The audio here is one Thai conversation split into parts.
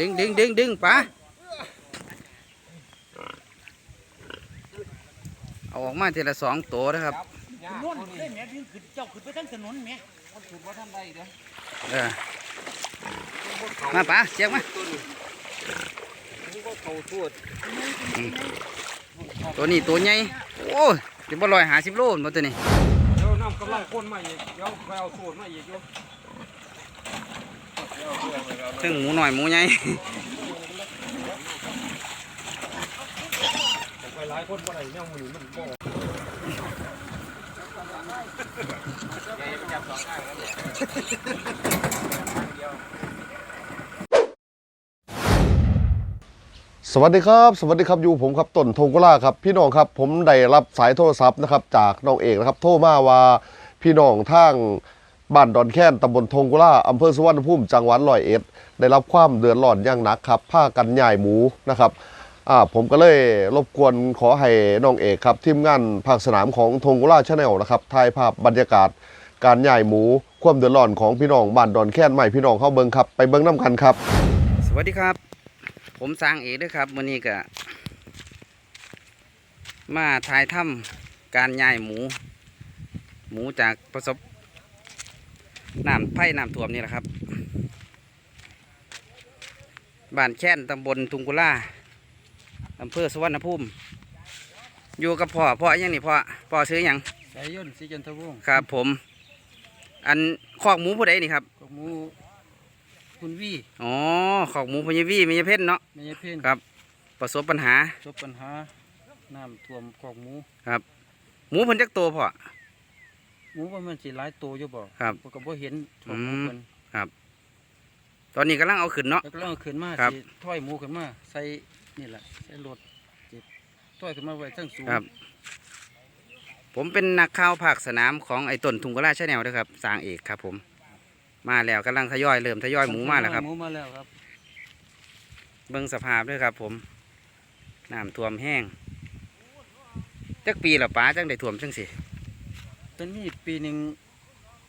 ดึงดึงดึงดึงป๋าเอาออกมาทีละสองตัวนะครับโน่นได้แม่ดึงขึ้นเจ้าขึ้นไปทั้งถนนแม่มันถูกว่าท่านใดเด้อมาป๋าเสียงมาตัวนี้ตัวใหญ่โอ้ยจะบ่ลอยหาสิบโลมาตัวนี้เดี๋ยวน้ำกำลังคนมาอีกเดี๋ยวไปเอาทวดมาอีกอยู่ ซึ่งหมูหน่อยหมูใหญ่สวัสดีครับ สวัสดีครับอยู่ผมครับต้นทงกุล่าครับ พี่น้องครับผมได้รับสายโทรศัพท์นะครับ จากน้องเอกนะครับ โทรมาว่าพี่น้องทาง บ้านดอนแค้นตำบลทงกุล่าอำเภอสุวรรณภูมิจังหวัดร้อยเอ็ด ได้รับความเดือดร้อนอย่างหนักครับผ้ากันใหญ่หมูนะครับอ่าผมก็เลยรบกวนขอให้น้องเอกครับทีมงานภาคสนามของทงกุล่าชาแนลนะครับถ่ายภาพบรรยากาศ การใหญ่หมู ความเดือดร้อนของพี่น้องบ้านดอนแค้นใหม่พี่น้องเข้าเบิงครับไปเบิงน้ำกันครับ สวัสดีครับ ผมสร้างเอกด้วยครับวันนี้ก็มาถ่ายถ้ำการย่ายหมู หมูจากประสบ น้ำไผ่น้ำท่วมนี่แหละครับบ้านแค้นตำบลทุงกุล่าอำเภอสุวรรณภูมิ อยู่กับพ่อพ่ออยังนี่พ่อพ่อซื้อหยังสายย่นสีจันทวงศ์ครับ ผม อันคอกหมูผู้ใดนี่ครับกับหมูคุณวี่อ๋อขอกหมูพญาวีพญาเพชรเนาะไม่ใช่เพ่นครับ ประสบปัญหาจบปัญหาน้ำท่วมคอกหมูหมูเพิ่นจักตัวพ่อ หมูว่ามันสิหลายตัวอยู่บ่ครับผมก็บ่เห็นท่วมหมูอืมเพิ่นตอนนี้กำลังเอาขึ้นเนาะ แล้วก็เล่าขึ้นมาครับสิถ้อยหมูขึ้นมาใส่นี่แหละใส่รถเจ็บถ้อยขึ้นมาไว้ทั้งสูงครับ ผมเป็นนักข่าวภาคสนามของไอ้ต้นทุงกราชแนลด้วยครับสร้างเอกครับ ผม มาแล้วกำลังทยอยเริ่มทยอยหมูมาแล้วครับ หมูมาแล้วครับเบิ่งสภาพด้วยครับ ผมน้ำท่วมแห้งจักปีละป้าจังได้ท่วมจังสิ เป็นมีปีหนึง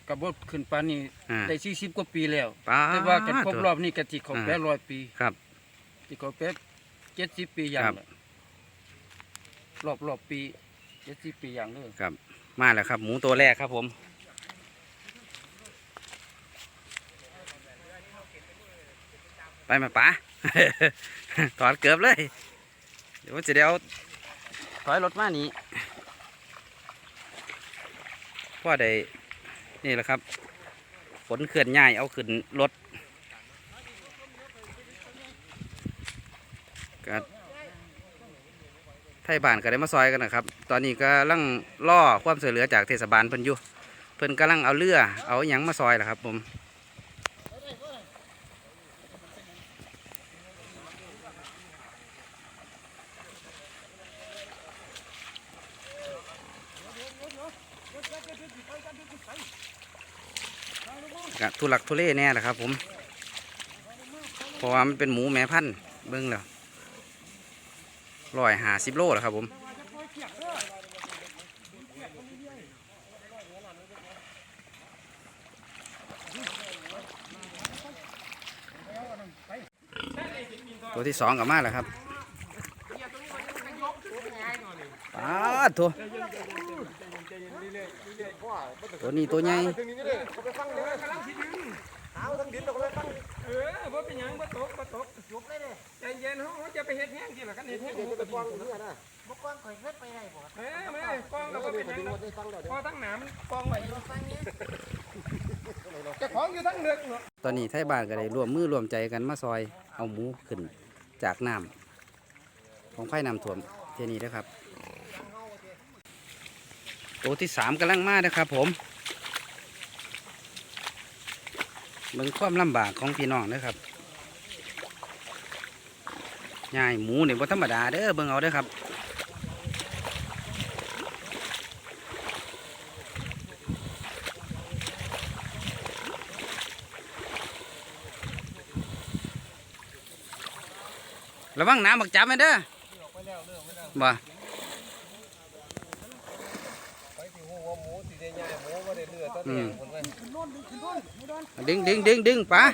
กับบ่ขึ้นปานนี้อ่า ได้40กว่าปีแล้ว ป้าแต่ว่ากันครบตัวรอบนี้ก็สิครบอ่าแปดร้อยปีครับสิครบแปด70ปีอย่างครับ ละรอบรอบปี70ปีอย่างเลยมาแล้วครับ หมูตัวแรกครับผม ไปมาป๋า ถอดเกือบเลย เดี๋ยวจะเดี๋ยวถอยรถมานี้ พ่อได้นี่แหละครับฝนเขื่อนง่ายเอาขึ้นรถก็ไทยบ้านก็ได้มาซอยกันนะครับ ตอนนี้ก็ลังล่อความเสือเหลือจากเทศบาลเพิ่นอยู่เพิ่นกำลังเอาเรือเอาหยังมาซอยแหละครับผม กะทุลักทุเลแน่แหละครับ ผมเพราะว่ามันเป็นหมูแม่พันธุ์เบิ้งแล้วร้อยหาสิบโลแล้วครับผมตัวที่สองกับมาแล้วครับปาดตัว ตัวนี้ตัวใหญ่เออบ่เป็นหยังบ่ตกบ่ตกยกเลยเด้ใจเย็นเฮาจะไปเฮ็ดแห้งสิล่ะกันเฮ็ดแห้งหมูกระดิ่งบ่กองข่อยเฮ็ดไปได้บ่เออแม่กองก็บ่เป็นหยังพอทั้งหนามกองไว้อยู่ฟังนี้จ้าของอยู่ทั้งเนือกเนาะตอนนี้ไทยบ้านก็ได้ร่วมมือร่วมใจกันมาซอยเอาหมูขึ้นจากน้ำของไผ่น้ำท่วมเทนี้นะครับ ตัวที่สามกำลังมานะครับผมเบิ่งความลำบากของพี่น้องนะครับย่ายหมูเนี่ยบ่ธรรมดาเด้อเบิ่งเอาเด้อครับ ระวังน้ำบักจับไว้เด้อบ่ ไปสิฮู้ว่าหมูสิได้ใหญ่หมูบ่ได้เลื อืมดึงดึงดึงดึงป๋า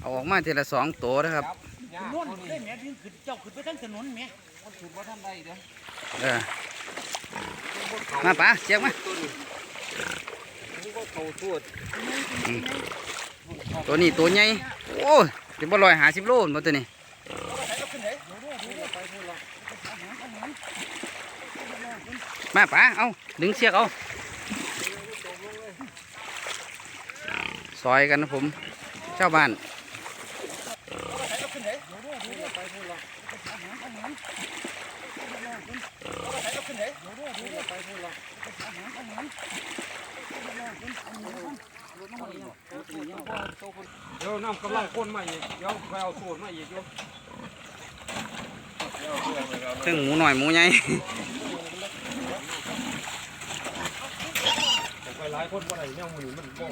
เอาออกมาทีละสองตัวนะครับนวลได้แม่ดึงขึ้นเจ้าขึ้นไปทั้งถนนแม่ถือว่าท่านได้เด้อเออมาป๋าเจียกมาตัวนี้ตัวใหญ่โอ้ยถึงบ่ลอยหาสิบโลหมดตัวนี้ มาป๋าเอาดึงเชือกเอาซอยกันนะผมชาวบ้านเดี๋ยวน้ำกำลังคนมาอีกเดี๋ยวไปเอาสูตรมาอีกอยู่ถึงหมูหน่อยหมูใหญ่ ไปหลายคนบ่ได้เนี่ยมือมันบ่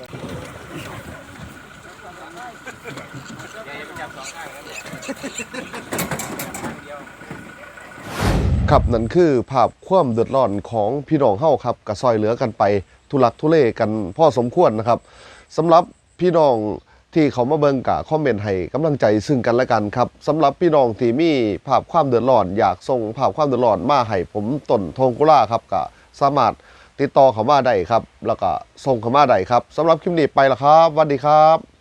ครับนั่นคือภาพความเดือดร้อนของพี่น้องเฮาครับกระซอยเหลือกันไปทุลักทุเลกันพ่อสมควรนะครับสำหรับพี่น้องที่เขามาเบิ่งกะคอมเมนต์ให้กำลังใจซึ่งกันและกันครับสำหรับพี่น้องที่มีภาพความเดือดร้อน อยากส่งภาพความเดือดร้อนมาให้ผมต้นทงกุล่าครับก็สามารถ ติดต่อเขามาได้ครับ แล้วก็ส่งเขามาได้ครับสำหรับคลิปนี้ไปละครับสวัสดีครับ